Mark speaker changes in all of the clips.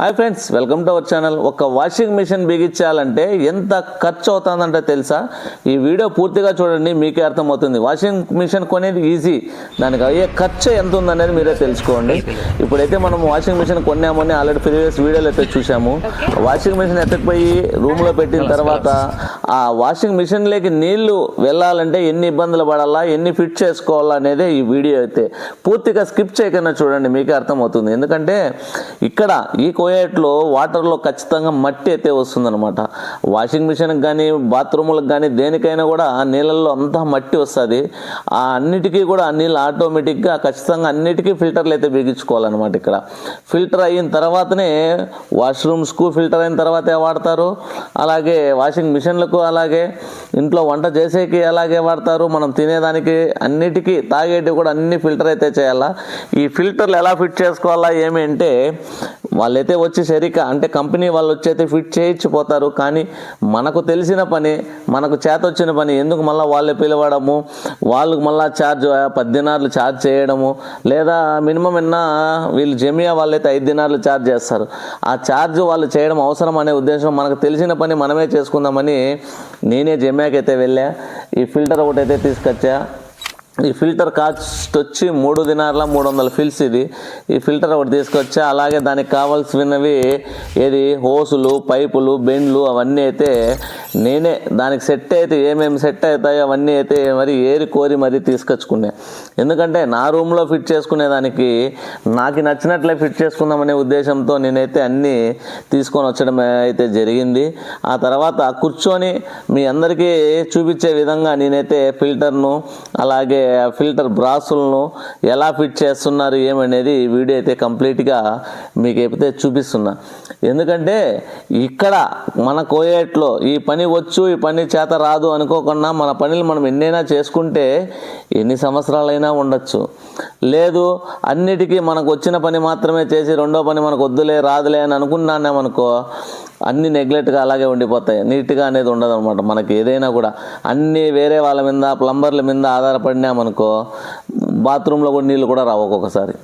Speaker 1: Hi friends welcome to our channel. ఒక washing machine బిగించాలంటే ఎంత ఖర్చు అవుతుందంటే తెలుసా? ఈ వీడియో పూర్తిగా చూడండి మీకే అర్థమవుతుంది. వాషింగ్ మిషన్ కొనేది ఈజీ. దానికి అయ్యే ఖర్చు ఎంత ఉందనేది మీరే తెలుసుకోండి. ఇప్పుడైతే మనం వాషింగ్ మిషన్ కొన్నామని ఆల్రెడీ ప్రీవియస్ వీడియోలో అయితే చూసాము. వాషింగ్ మిషన్ ఎత్తకపోయి రూమ్లో పెట్టిన తర్వాత ఆ వాషింగ్ మిషన్లోకి నీళ్ళు వెళ్ళాలంటే ఎన్ని ఇబ్బందులు పడాలా ఎన్ని ఫిట్ చేసుకోవాలా అనేది ఈ వీడియో అయితే. పూర్తిగా స్కిప్ చేయకుండా చూడండి మీకే అర్థమవుతుంది. ఎందుకంటే ఇక్కడ ఈ కోయేట్లో వాటర్లో ఖచ్చితంగా మట్టి అయితే వస్తుందన్నమాట. వాషింగ్ మిషన్కి కానీ బాత్రూములకు కానీ దేనికైనా కూడా ఆ నీళ్ళల్లో అంతా మట్టి వస్తుంది. ఆ అన్నిటికీ కూడా ఆ నీళ్ళు ఆటోమేటిక్గా ఖచ్చితంగా అన్నిటికీ ఫిల్టర్లు అయితే బిగించుకోవాలన్నమాట ఇక్కడ. ఫిల్టర్ అయిన తర్వాతనే వాష్రూమ్స్కు ఫిల్టర్ అయిన తర్వాతే వాడతారు. అలాగే వాషింగ్ మిషన్లకు అలాగే ఇంట్లో వంట చేసేకి అలాగే వాడతారు. మనం తినేదానికి అన్నిటికీ తాగేటి కూడా అన్ని ఫిల్టర్ అయితే చేయాలా. ఈ ఫిల్టర్లు ఎలా ఫిట్ చేసుకోవాలా ఏమి అంటే వాళ్ళైతే వచ్చి సరిక అంటే కంపెనీ వాళ్ళు వచ్చి అయితే ఫిట్ చేయించిపోతారు. కానీ మనకు తెలిసిన పని మనకు చేత వచ్చిన పని ఎందుకు మళ్ళీ వాళ్ళే పిలవడము? వాళ్ళకు మళ్ళీ ఛార్జ్ పద్దెనార్లు ఛార్జ్ చేయడము? లేదా మినిమం ఎన్న వీళ్ళు జమియా వాళ్ళైతే ఐదు దినార్లు ఛార్జ్ చేస్తారు. ఆ ఛార్జ్ వాళ్ళు చేయడం అవసరం అనే ఉద్దేశం మనకు తెలిసిన పని మనమే చేసుకుందామని నేనే జమియాకైతే అయితే వెళ్ళా. ఈ ఫిల్టర్ ఒకటైతే తీసుకొచ్చా. ఈ ఫిల్టర్ కాస్ట్ వచ్చి మూడు దినార్ల మూడు వందల ఫిల్స్ ఇది. ఈ ఫిల్టర్ ఒకటి తీసుకొచ్చి అలాగే దానికి కావాల్సినవి ఏది? హోసులు పైపులు బెండ్లు అవన్నీ అయితే నేనే దానికి సెట్ అయితే ఏమేమి సెట్ అవుతాయో అవన్నీ అయితే మరి ఏరి కోరి మరీ తీసుకొచ్చుకునే ఎందుకంటే నా రూమ్లో ఫిట్ చేసుకునేదానికి నాకు నచ్చినట్లే ఫిట్ చేసుకుందామనే ఉద్దేశంతో నేనైతే అన్నీ తీసుకొని వచ్చడం అయితే జరిగింది. ఆ తర్వాత కూర్చొని మీ అందరికీ చూపించే విధంగా నేనైతే ఫిల్టర్ను అలాగే ఫిల్టర్ బ్రాసులను ఎలా ఫిట్ చేస్తున్నారు ఏమనేది వీడియో అయితే కంప్లీట్గా మీకు అయితే చూపిస్తున్నా. ఎందుకంటే ఇక్కడ మన కోయేట్లో ఈ పని వచ్చు ఈ పని చేత రాదు అనుకోకుండా మన పనులు మనం ఎన్నైనా చేసుకుంటే ఎన్ని సంవత్సరాలైనా ఉండొచ్చు. లేదు అన్నిటికీ మనకు వచ్చిన పని మాత్రమే చేసి రెండో పని మనకు వద్దులే రాదులే అని అనుకున్నానేమనుకో అన్ని నెగ్లెక్ట్గా అలాగే ఉండిపోతాయి. నీట్గా అనేది ఉండదు అనమాట మనకి. ఏదైనా కూడా అన్నీ వేరే వాళ్ళ మీద ప్లంబర్ల మీద ఆధారపడినామనుకో బాత్రూంలో కూడా నీళ్ళు కూడా రావు ఒక్కొక్కసారి.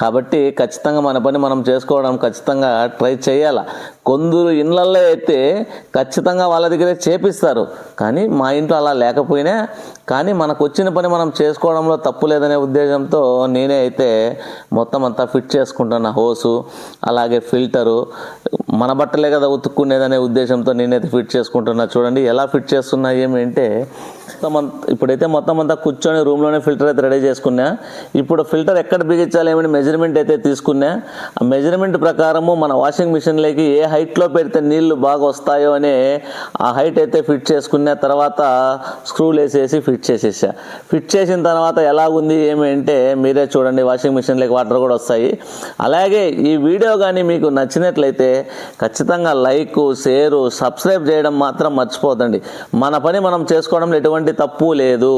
Speaker 1: కాబట్టి ఖచ్చితంగా మన పని మనం చేసుకోవడం ఖచ్చితంగా ట్రై చేయాల. కొందరు ఇళ్ళల్లో అయితే ఖచ్చితంగా వాళ్ళ దగ్గరే చేపిస్తారు. కానీ మా ఇంట్లో అలా లేకపోయినా కానీ మనకు వచ్చిన పని మనం చేసుకోవడంలో తప్పు లేదనే ఉద్దేశంతో నేనే అయితే మొత్తం అంతా ఫిట్ చేసుకుంటున్న హోసు అలాగే ఫిల్టరు మన బట్టలే కదా ఉతుక్కునేదనే ఉద్దేశంతో నేనైతే ఫిట్ చేసుకుంటున్నా. చూడండి ఎలా ఫిట్ చేస్తున్నా ఏమి అంటే మొత్తం ఇప్పుడైతే మొత్తం అంతా కూర్చొని రూమ్లోనే ఫిల్టర్ అయితే రెడీ చేసుకున్నా. ఇప్పుడు ఫిల్టర్ ఎక్కడ బిగించాలి ఏమని మెజర్మెంట్ అయితే తీసుకున్నా. ఆ మెజర్మెంట్ ప్రకారము మన వాషింగ్ మిషన్లోకి ఏ హైట్లో పెడితే నీళ్ళు బాగా వస్తాయో అనే ఆ హైట్ అయితే ఫిట్ చేసుకున్న. తర్వాత స్క్రూలు వేసేసి ఫిట్ చేసేసా. ఫిట్ చేసిన తర్వాత ఎలా ఉంది ఏమి అంటే మీరే చూడండి వాషింగ్ మిషన్లోకి వాటర్ కూడా వస్తాయి. అలాగే ఈ వీడియో కానీ మీకు నచ్చినట్లయితే ఖచ్చితంగా లైక్ షేరు సబ్స్క్రైబ్ చేయడం మాత్రం మర్చిపోదండి మన పని మనం చేసుకోవడంలో ఎటువంటి తప్పు లేదు.